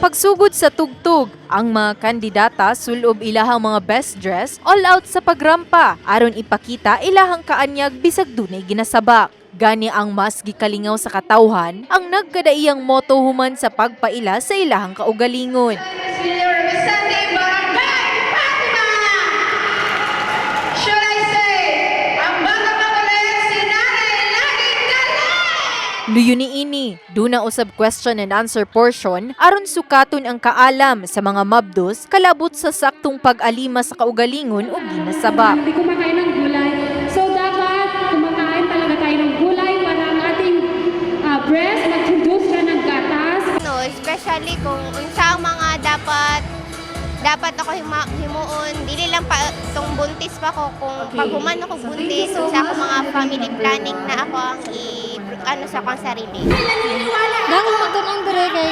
Pagsugod sa tugtog, ang mga kandidata sulob ilahang mga best dress all out sa pagrampa aron ipakita ilahang kaanyag bisag dunay ginasabak. Gani ang mas gikalingaw sa katawhan ang nagkadaiyang moto human sa pagpaila sa ilahang kaugalingon. Luyo ni ini, duna usab question and answer portion aron sukaton ang kaalam sa mga mabdos kalabot sa saktong pag-alima sa kaugalingon o ginasabak. Hindi kumakain ng gulay. So dapat kumakain talaga tayo ng gulay para ang ating ah, breast mag-produce siya ng gatas. no, especially kung unsa ang mga dapat dapat ako hima, himuon dili lang pa tong buntis pa ko kung pag human ako buntis unsa ako mga family planning na ako ang i ano sa akong sarili Dahil maganoon dire kay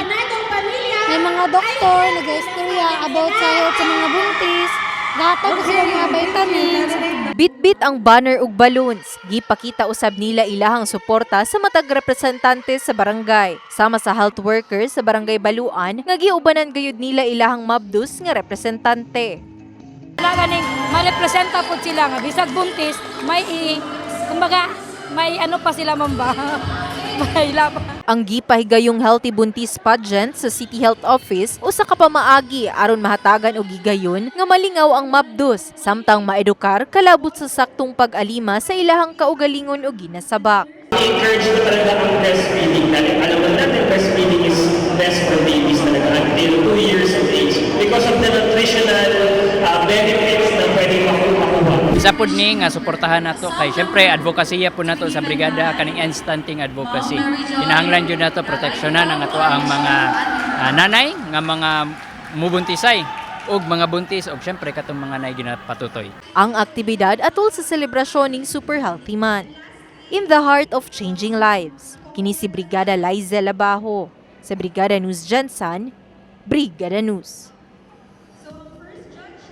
may mga doktor nag-istorya about sa health sa mga buntis, gatag ko sila mga vitamins. Bitbit ang banner ug balloons. Gipakita usab nila ilahang suporta sa matag representante sa barangay. Sama sa health workers sa barangay Baluan nga giubanan gayud nila ilahang mabdus nga representante. Wala ganing marepresenta po sila nga bisag buntis may i, kumbaga may ano pa sila mamba. may laba. Ang gipahigayong healthy buntis pageant sa City Health Office usa ka pamaagi aron mahatagan og gigayon nga malingaw ang mabdus samtang maedukar kalabot sa saktong pag-alima sa ilahang kaugalingon o ginasabak. encourage ko talaga ang breastfeeding dahil alam mo natin breastfeeding is best for babies talaga until 2 years of age because of the nutritional Isa po ni nga suportahan nato kay syempre advokasya po nato sa brigada kaning instanting advocacy. Kinahanglan jud nato proteksyonan ang ato ang mga ah, nanay nga mga mubuntisay ug mga buntis ug syempre katong mga nay ginapatutoy. Ang aktibidad atol sa selebrasyon ning Super Healthy Month. In the heart of changing lives. Kini si Brigada Liza Labajo. Sa Brigada News Jansan, Brigada News.